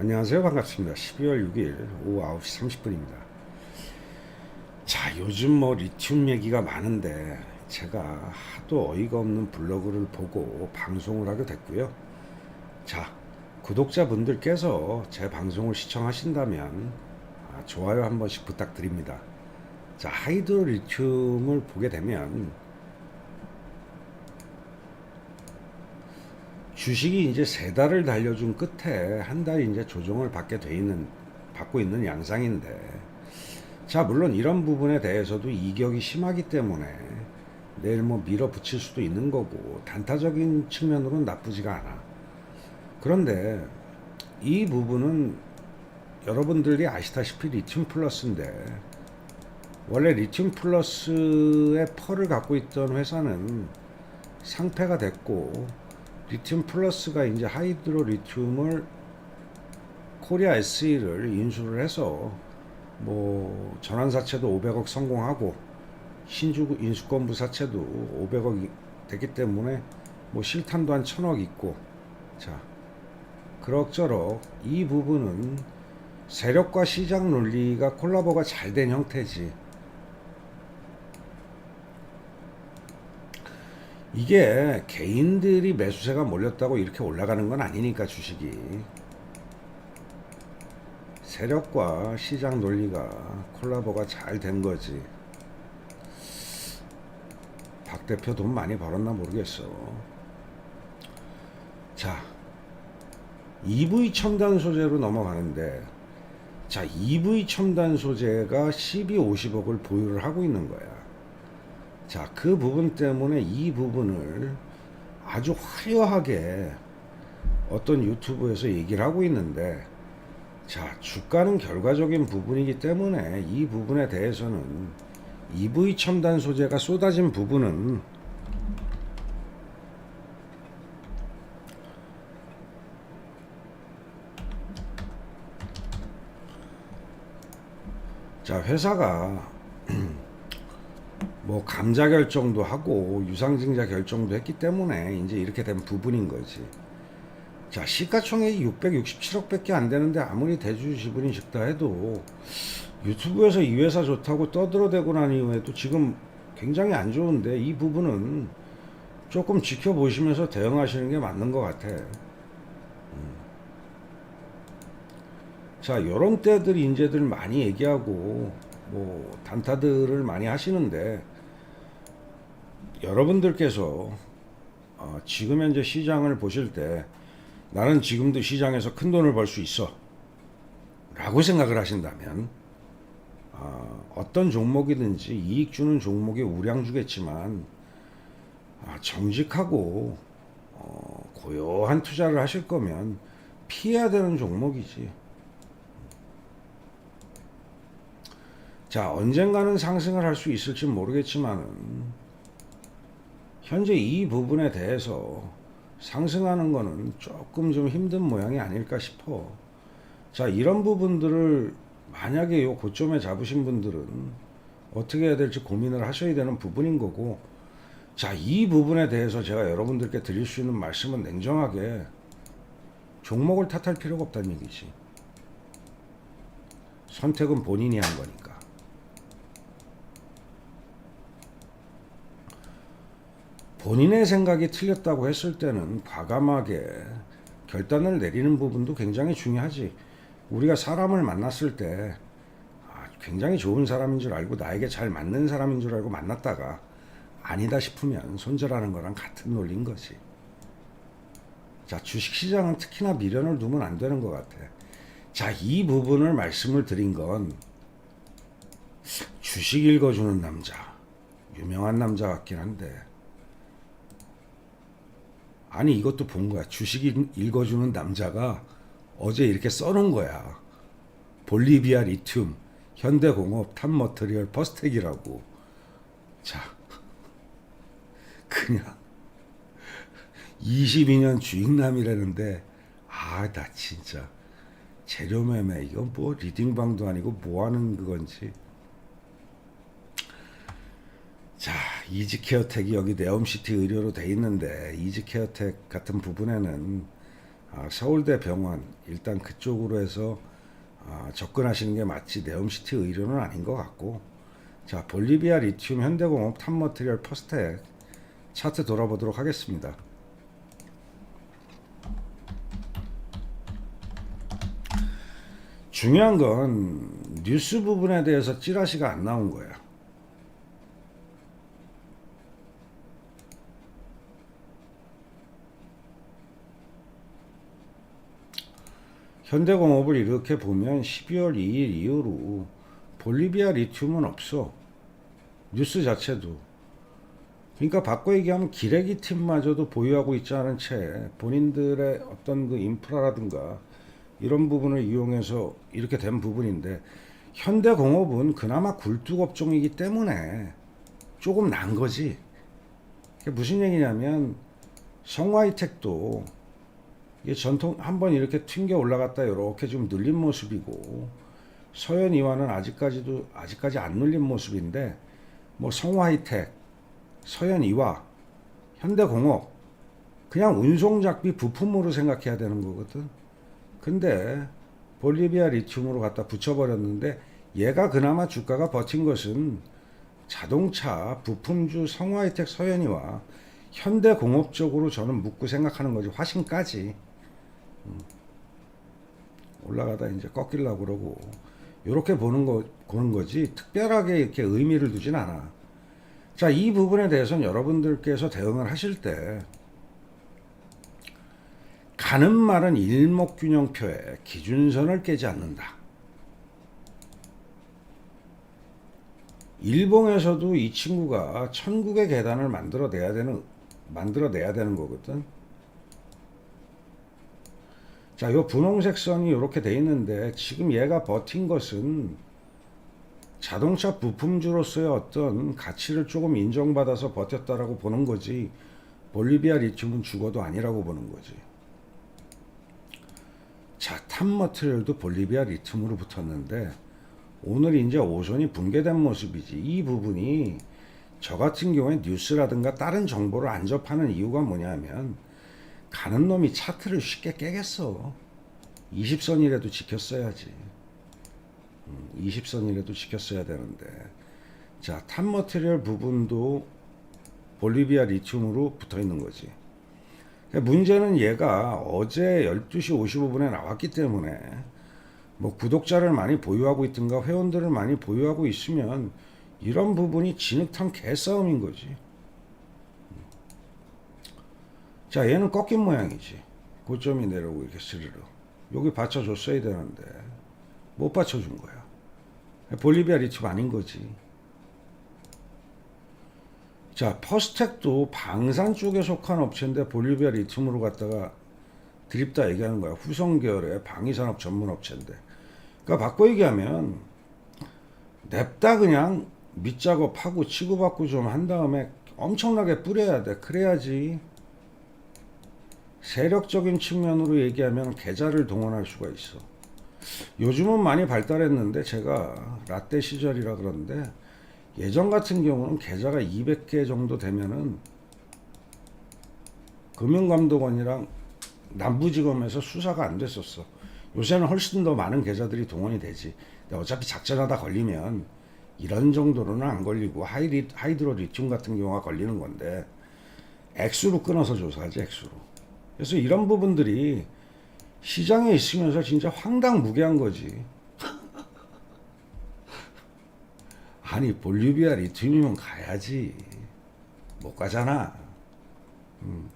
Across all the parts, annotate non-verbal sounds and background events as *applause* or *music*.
안녕하세요. 반갑습니다. 12월 6일 오후 9시 30분입니다. 자, 요즘 뭐 리튬 얘기가 많은데 제가 하도 어이가 없는 블로그를 보고 방송을 하게 됐고요. 자, 구독자분들께서 제 방송을 시청하신다면 아, 좋아요 한 번씩 부탁드립니다. 자, 하이드로 리튬을 보게 되면 주식이 이제 세 달을 달려준 끝에 한달 이제 조정을 받게 돼 있는 받고 있는 양상인데 자 물론 이런 부분에 대해서도 이격이 심하기 때문에 내일 뭐 밀어붙일 수도 있는 거고 단타적인 측면으로는 나쁘지가 않아. 그런데 이 부분은 여러분들이 아시다시피 리튬 플러스인데 원래 리튬 플러스의 펄을 갖고 있던 회사는 상폐가 됐고 리튬 플러스가 이제 하이드로 리튬을 코리아 SE를 인수를 해서 뭐 전환사채도 500억 성공하고 신주 인수권부 사채도 500억 됐기 때문에 뭐 실탄도 한 1000억 있고. 자 그럭저럭 이 부분은 세력과 시장 논리가 콜라보가 잘 된 형태지 이게 개인들이 매수세가 몰렸다고 이렇게 올라가는 건 아니니까 주식이. 세력과 시장 논리가 콜라보가 잘 된 거지. 박 대표 돈 많이 벌었나 모르겠어. 자 EV 첨단 소재로 넘어가는데 자 EV 첨단 소재가 12, 50억을 보유를 하고 있는 거야 자, 그 부분 때문에 이 부분을 아주 화려하게 어떤 유튜브에서 얘기를 하고 있는데, 자, 주가는 결과적인 부분이기 때문에 이 부분에 대해서는 EV 첨단 소재가 쏟아진 부분은 자, 회사가 뭐 감자 결정도 하고 유상증자 결정도 했기 때문에 이제 이렇게 된 부분인 거지. 자 시가총액이 667억밖에 안 되는데 아무리 대주 지분이 적다 해도 유튜브에서 이 회사 좋다고 떠들어대고 난 이후에도 지금 굉장히 안 좋은데 이 부분은 조금 지켜보시면서 대응하시는 게 맞는 것 같아. 음. 자, 요런 때들 인재들 많이 얘기하고 뭐 단타들을 많이 하시는데 여러분들께서 어, 지금 현재 시장을 보실 때 나는 지금도 시장에서 큰 돈을 벌 수 있어 라고 생각을 하신다면 어, 어떤 종목이든지 이익 주는 종목에 우량 주겠지만 아, 정직하고 어, 고요한 투자를 하실 거면 피해야 되는 종목이지. 자, 언젠가는 상승을 할 수 있을지 모르겠지만은 현재 이 부분에 대해서 상승하는 거는 조금 좀 힘든 모양이 아닐까 싶어. 자, 이런 부분들을 만약에 요 고점에 잡으신 분들은 어떻게 해야 될지 고민을 하셔야 되는 부분인 거고, 자, 이 부분에 대해서 제가 여러분들께 드릴 수 있는 말씀은 냉정하게 종목을 탓할 필요가 없다는 얘기지. 선택은 본인이 한 거니까. 본인의 생각이 틀렸다고 했을 때는 과감하게 결단을 내리는 부분도 굉장히 중요하지. 우리가 사람을 만났을 때 아, 굉장히 좋은 사람인 줄 알고 나에게 잘 맞는 사람인 줄 알고 만났다가 아니다 싶으면 손절하는 거랑 같은 논리인 거지. 자, 주식시장은 특히나 미련을 두면 안 되는 것 같아. 자, 이 부분을 말씀을 드린 건 주식 읽어주는 남자, 유명한 남자 같긴 한데 아니 이것도 본 거야. 주식 읽- 읽어주는 남자가 어제 이렇게 써놓은 거야. 볼리비아 리튬, 현대공업, 탑머터리얼, 퍼스텍이라고. 자, *laughs* 그냥 22년 주익남이라는데 아 나 진짜 재료매매 이건 뭐 리딩방도 아니고 뭐 하는 그건지. 자, 이지케어텍이 여기 네옴시티 의료로 돼 있는데 이지케어텍 같은 부분에는 아, 서울대 병원 일단 그쪽으로 해서 아, 접근하시는 게 마치 네옴시티 의료는 아닌 것 같고 자 볼리비아 리튬 현대공업 탑머티리얼 퍼스텍 차트 돌아보도록 하겠습니다. 중요한 건 뉴스 부분에 대해서 찌라시가 안 나온 거야. 현대공업을 이렇게 보면 12월 2일 이후로 볼리비아 리튬은 없어. 뉴스 자체도. 그러니까 바꿔 얘기하면 기레기 팀마저도 보유하고 있지 않은 채 본인들의 어떤 그 인프라라든가 이런 부분을 이용해서 이렇게 된 부분인데 현대공업은 그나마 굴뚝업종이기 때문에 조금 난 거지. 무슨 얘기냐면 성화이텍도 이게 전통 한번 이렇게 튕겨 올라갔다 이렇게 좀 눌린 모습이고 서현 이화는 아직까지도 아직까지 안 눌린 모습인데 뭐 성화이텍, 서현 이화, 현대공업 그냥 운송작비 부품으로 생각해야 되는 거거든. 근데 볼리비아 리튬으로 갖다 붙여버렸는데 얘가 그나마 주가가 버틴 것은 자동차 부품주 성화이텍 서현이와 현대공업 쪽으로 저는 묻고 생각하는 거지 화신까지 음. 올라가다 이제 꺾이려고 그러고 이렇게 보는 거 보는 거지 특별하게 이렇게 의미를 두진 않아. 자, 이 부분에 대해서는 여러분들께서 대응을 하실 때 가는 말은 일목균형표에 기준선을 깨지 않는다. 일봉에서도 이 친구가 천국의 계단을 만들어내야 되는 만들어내야 되는 거거든. 자, 요 분홍색 선이 이렇게 돼 있는데 지금 얘가 버틴 것은 자동차 부품주로서의 어떤 가치를 조금 인정받아서 버텼다라고 보는 거지. 볼리비아 리튬은 죽어도 아니라고 보는 거지. 자, 탑머트리얼도 볼리비아 리튬으로 붙었는데 오늘 이제 오선이 붕괴된 모습이지. 이 부분이 저 같은 경우에 뉴스라든가 다른 정보를 안 접하는 이유가 뭐냐면 가는 놈이 차트를 쉽게 깨겠어. 20선이라도 지켰어야지. 20선이라도 지켰어야 되는데. 자, 탑머티리얼 부분도 볼리비아 리튬으로 붙어 있는 거지. 문제는 얘가 어제 12시 55분에 나왔기 때문에 뭐 구독자를 많이 보유하고 있든가 회원들을 많이 보유하고 있으면 이런 부분이 진흙탕 개싸움인 거지. 자, 얘는 꺾인 모양이지. 고점이 내려오고 이렇게 스르르. 여기 받쳐줬어야 되는데 못 받쳐준 거야. 볼리비아 리튬 아닌 거지. 자, 퍼스텍도 방산 쪽에 속한 업체인데 볼리비아 리튬으로 갖다가 드립다 얘기하는 거야. 후성 계열의 방위산업 전문 업체인데. 그러니까 바꿔 얘기하면 냅다 그냥 밑작업하고 치고받고 좀 한 다음에 엄청나게 뿌려야 돼. 그래야지 세력적인 측면으로 얘기하면 계좌를 동원할 수가 있어. 요즘은 많이 발달했는데 제가 라떼 시절이라 그러는데 예전 같은 경우는 계좌가 200개 정도 되면은 금융감독원이랑 남부지검에서 수사가 안 됐었어. 요새는 훨씬 더 많은 계좌들이 동원이 되지. 근데 어차피 작전하다 걸리면 이런 정도로는 안 걸리고 하이리, 하이드로 리튬 같은 경우가 걸리는 건데 액수로 끊어서 조사하지 액수로. 그래서 이런 부분들이 시장에 있으면서 진짜 황당무계한 거지. *laughs* 아니 볼리비아 리튬이면 가야지. 못 가잖아. 음,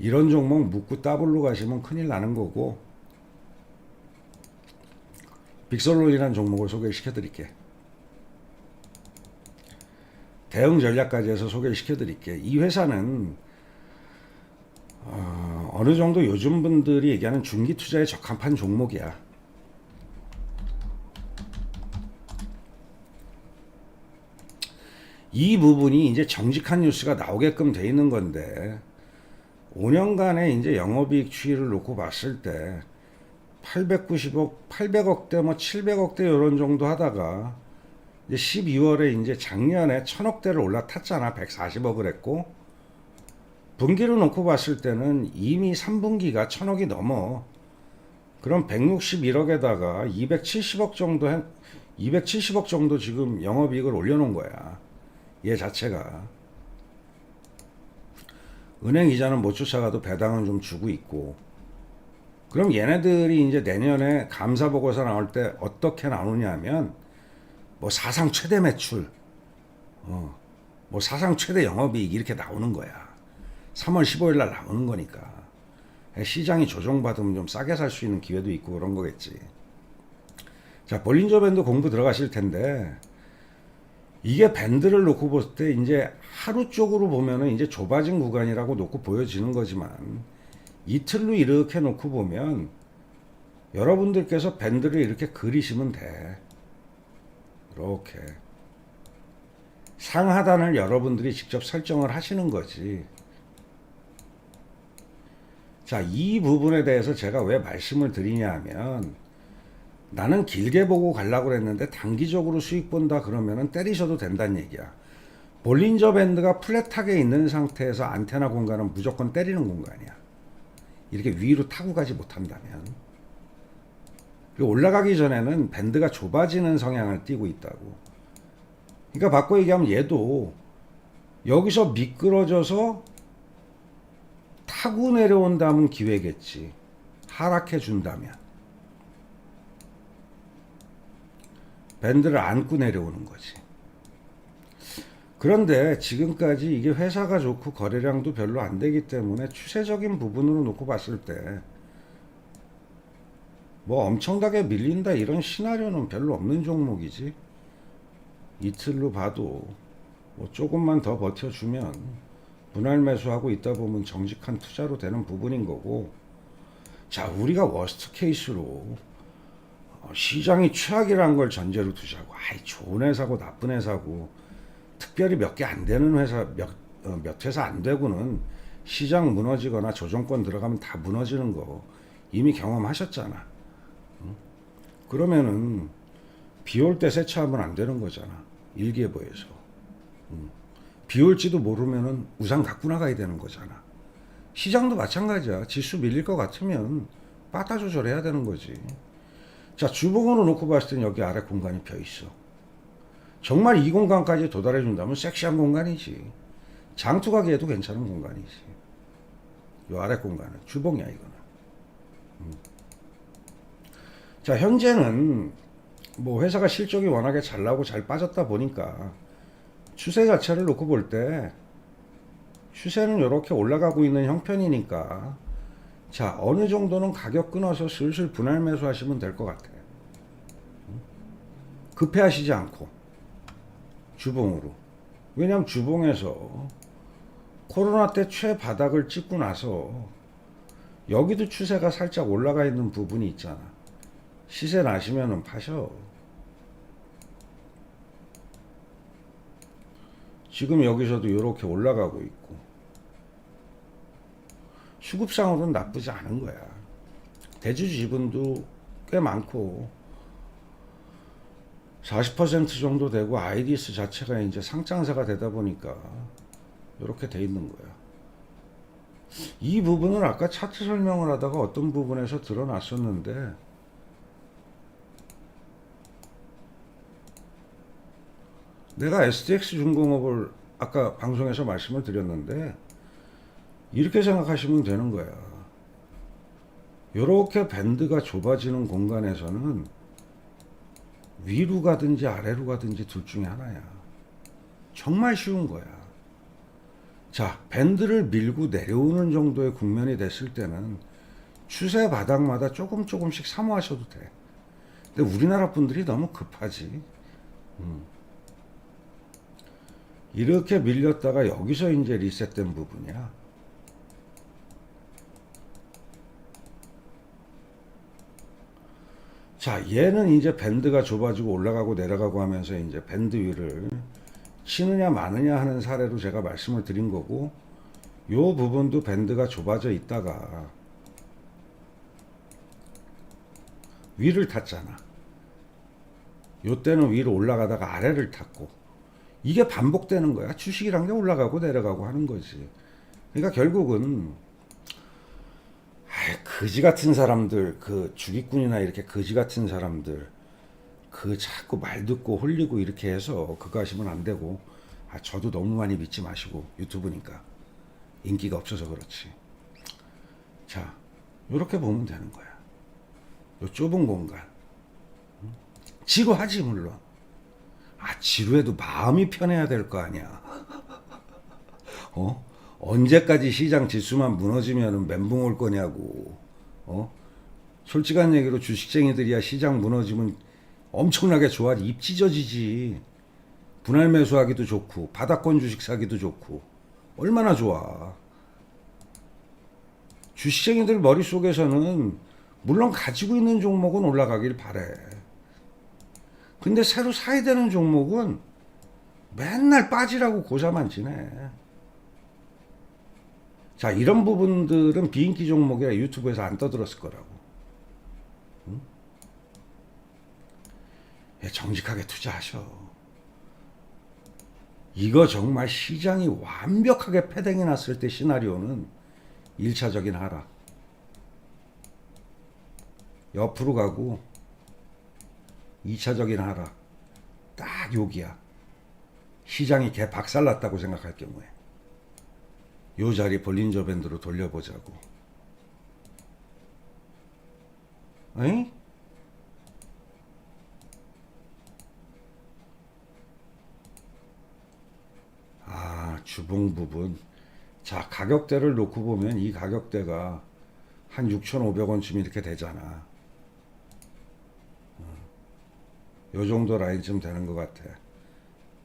이런 종목 묻고 따블로 가시면 큰일 나는 거고 빅솔론이라는 종목을 소개시켜 드릴게. 대응 전략까지 해서 소개시켜 드릴게. 이 회사는 어, 어느 정도 요즘 분들이 얘기하는 중기 투자에 적합한 종목이야. 이 부분이 이제 정직한 뉴스가 나오게끔 돼 있는 건데 5년간의 이제 영업이익 추이를 놓고 봤을 때 890억, 800억대, 뭐 700억대 이런 정도 하다가 이제 12월에 이제 작년에 1000억대를 올라탔잖아. 140억을 했고 분기로 놓고 봤을 때는 이미 3분기가 천억이 넘어. 그럼 161억에다가 270억 정도 한 270억 정도 지금 영업이익을 올려놓은 거야. 얘 자체가. 은행 이자는 못 쫓아가도 배당은 좀 주고 있고. 그럼 얘네들이 이제 내년에 감사 보고서 나올 때 어떻게 나오냐면 뭐 사상 최대 매출, 어, 뭐 사상 최대 영업이익 이렇게 나오는 거야. 3월 15일 날 나오는 거니까. 시장이 조정받으면 좀 싸게 살 수 있는 기회도 있고 그런 거겠지. 자, 볼린저 밴드 공부 들어가실 텐데 이게 밴드를 놓고 볼때 이제 하루 쪽으로 보면은 이제 좁아진 구간이라고 놓고 보여지는 거지만 이틀로 이렇게 놓고 보면 여러분들께서 밴드를 이렇게 그리시면 돼. 이렇게 상하단을 여러분들이 직접 설정을 하시는 거지. 자, 이 부분에 대해서 제가 왜 말씀을 드리냐 하면 나는 길게 보고 가려고 그랬는데 단기적으로 수익 본다 그러면은 때리셔도 된다는 얘기야. 볼린저 밴드가 플랫하게 있는 상태에서 안테나 공간은 무조건 때리는 공간이야. 이렇게 위로 타고 가지 못한다면. 그리고 올라가기 전에는 밴드가 좁아지는 성향을 띠고 있다고. 그러니까 바꿔 얘기하면 얘도 여기서 미끄러져서 타고 내려온다면 기회겠지. 하락해 준다면. 밴드를 안고 내려오는 거지. 그런데 지금까지 이게 회사가 좋고 거래량도 별로 안 되기 때문에 추세적인 부분으로 놓고 봤을 때 뭐 엄청나게 밀린다 이런 시나리오는 별로 없는 종목이지. 이틀로 봐도 뭐 조금만 더 버텨주면 분할 매수하고 있다 보면 정직한 투자로 되는 부분인 거고 자 우리가 워스트 케이스로 어, 시장이 최악이라는 걸 전제로 두자고 아이 좋은 회사고 나쁜 회사고 특별히 몇 개 안 되는 회사 몇, 어, 몇 회사 안 되고는 시장 무너지거나 조정권 들어가면 다 무너지는 거 이미 경험하셨잖아 응? 그러면은 비 올 때 세차하면 안 되는 거잖아 일기예보에서 응. 비 올지도 모르면은 우산 갖고 나가야 되는 거잖아. 시장도 마찬가지야. 지수 밀릴 것 같으면 빠따 조절해야 되는 거지. 자, 주봉으로 놓고 봤을 땐 여기 아래 공간이 펴 있어. 정말 이 공간까지 도달해 준다면 섹시한 공간이지. 장투 가기에도 괜찮은 공간이지. 요 아래 공간은 주봉이야 이거는. 음. 자, 현재는 뭐 회사가 실적이 워낙에 잘 나고 잘 빠졌다 보니까 추세 자체를 놓고 볼 때 추세는 이렇게 올라가고 있는 형편이니까 자 어느 정도는 가격 끊어서 슬슬 분할 매수하시면 될 것 같아요. 급해하시지 않고 주봉으로 왜냐하면 주봉에서 코로나 때 최바닥을 찍고 나서 여기도 추세가 살짝 올라가 있는 부분이 있잖아. 시세 나시면은 파셔. 지금 여기서도 이렇게 올라가고 있고 수급상으로는 나쁘지 않은 거야. 대주 지분도 꽤 많고 40% 정도 되고 아이디스 자체가 이제 상장사가 되다 보니까 이렇게 돼 있는 거야. 이 부분은 아까 차트 설명을 하다가 어떤 부분에서 드러났었는데 내가 SDX 중공업을 아까 방송에서 말씀을 드렸는데 이렇게 생각하시면 되는 거야. 이렇게 밴드가 좁아지는 공간에서는 위로 가든지 아래로 가든지 둘 중에 하나야. 정말 쉬운 거야. 자, 밴드를 밀고 내려오는 정도의 국면이 됐을 때는 추세 바닥마다 조금 조금씩 사모하셔도 돼. 근데 우리나라 분들이 너무 급하지. 음. 이렇게 밀렸다가 여기서 이제 리셋된 부분이야. 자, 얘는 이제 밴드가 좁아지고 올라가고 내려가고 하면서 이제 밴드 위를 치느냐 마느냐 하는 사례로 제가 말씀을 드린 거고, 요 부분도 밴드가 좁아져 있다가 위를 탔잖아. 요 때는 위로 올라가다가 아래를 탔고, 이게 반복되는 거야. 주식이란 게 올라가고 내려가고 하는 거지. 그러니까 결국은 아이, 거지 같은 사람들, 그 주기꾼이나 이렇게 거지 같은 사람들, 그 자꾸 말 듣고 홀리고 이렇게 해서 그거 하시면 안 되고, 아, 저도 너무 많이 믿지 마시고 유튜브니까 인기가 없어서 그렇지. 자, 이렇게 보면 되는 거야. 요 좁은 공간. 응? 지루하지 물론. 아, 지루해도 마음이 편해야 될 거 아니야. 어? 언제까지 시장 지수만 무너지면 멘붕 올 거냐고. 어? 솔직한 얘기로 주식쟁이들이야 시장 무너지면 엄청나게 좋아지. 입 찢어지지. 분할 매수하기도 좋고, 바닥권 주식 사기도 좋고. 얼마나 좋아. 주식쟁이들 머릿속에서는 물론 가지고 있는 종목은 올라가길 바래. 근데 새로 사야 되는 종목은 맨날 빠지라고 고사만 지내. 자, 이런 부분들은 비인기 종목이라 유튜브에서 안 떠들었을 거라고. 응? 예, 정직하게 투자하셔. 이거 정말 시장이 완벽하게 패댕이 났을 때 시나리오는 1차적인 하락. 옆으로 가고 2차적인 하락. 딱 여기야. 시장이 개 박살났다고 생각할 경우에. 요 자리 볼린저 밴드로 돌려보자고. 에이? 아, 주봉 부분. 자, 가격대를 놓고 보면 이 가격대가 한 6,500원쯤 이렇게 되잖아. 어, 요 정도 라인쯤 되는 것 같아.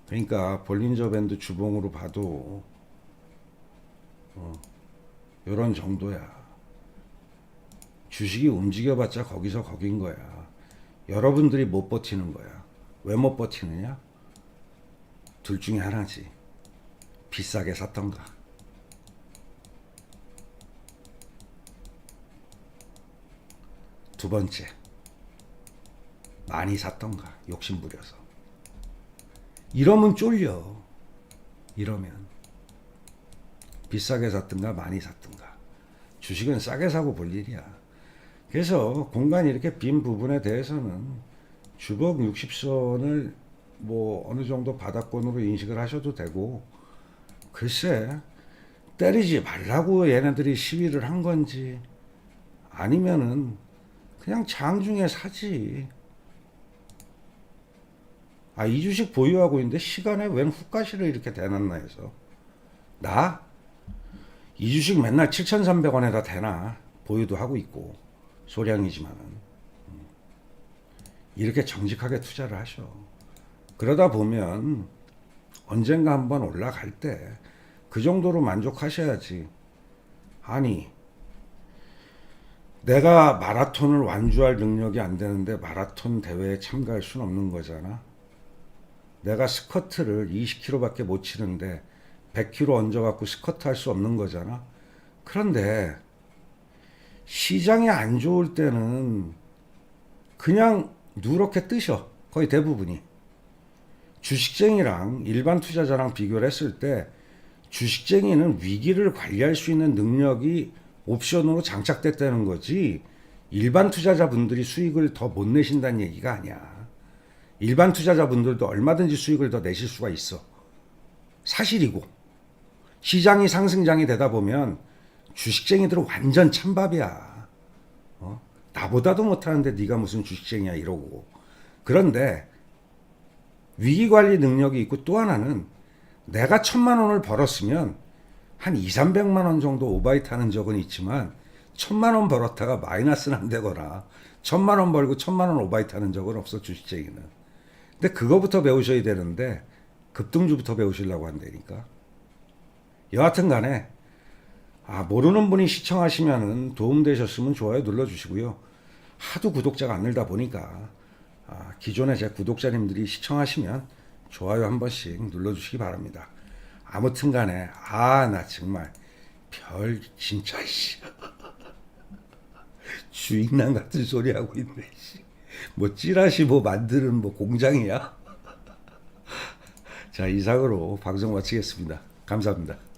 그러니까 볼린저 밴드 주봉으로 봐도 어, 요런 정도야. 주식이 움직여봤자 거기서 거긴 거야. 여러분들이 못 버티는 거야. 왜 못 버티느냐? 둘 중에 하나지. 비싸게 샀던가. 두 번째. 많이 샀던가. 욕심 부려서. 이러면 쫄려. 이러면. 비싸게 샀든가 많이 샀든가. 주식은 싸게 사고 볼 일이야. 그래서 공간이 이렇게 빈 부분에 대해서는 주봉 60선을 뭐 어느 정도 바닥권으로 인식을 하셔도 되고 글쎄 때리지 말라고 얘네들이 시위를 한 건지 아니면은 그냥 장중에 사지. 아, 이 주식 보유하고 있는데 시간에 웬 훅가시를 이렇게 대놨나 해서. 나? 이 주식 맨날 7,300원에다 대나. 보유도 하고 있고. 소량이지만은. 음. 이렇게 정직하게 투자를 하셔. 그러다 보면 언젠가 한번 올라갈 때 그 정도로 만족하셔야지. 아니, 내가 마라톤을 완주할 능력이 안 되는데 마라톤 대회에 참가할 수는 없는 거잖아. 내가 스쿼트를 20kg밖에 못 치는데 100kg 얹어갖고 스쿼트 할 수 없는 거잖아. 그런데 시장이 안 좋을 때는 그냥 누렇게 뜨셔. 거의 대부분이. 주식쟁이랑 일반 투자자랑 비교를 했을 때 주식쟁이는 위기를 관리할 수 있는 능력이 옵션으로 장착됐다는 거지 일반 투자자분들이 수익을 더 못 내신다는 얘기가 아니야. 일반 투자자분들도 얼마든지 수익을 더 내실 수가 있어. 사실이고 시장이 상승장이 되다 보면 주식쟁이들은 완전 찬밥이야. 어? 나보다도 못하는데 네가 무슨 주식쟁이야 이러고. 그런데 위기 관리 능력이 있고 또 하나는 내가 천만 원을 벌었으면 한 2, 300만 원 정도 오바이트 하는 적은 있지만 천만 원 벌었다가 마이너스는 안 되거나 천만 원 벌고 천만 원 오바이트 하는 적은 없어 주식쟁이는. 근데 그거부터 배우셔야 되는데 급등주부터 배우시려고 한다니까. 여하튼 간에 아, 모르는 분이 시청하시면은 도움되셨으면 좋아요 눌러주시고요. 하도 구독자가 안 늘다 보니까 아, 기존에 제 구독자님들이 시청하시면 좋아요 한 번씩 눌러주시기 바랍니다. 아무튼 간에 아 나 정말 별 진짜 씨 *laughs* 주인난 같은 소리 하고 있네 씨. 뭐 찌라시 뭐 만드는 뭐 공장이야? *laughs* 자 이상으로 방송 마치겠습니다. 감사합니다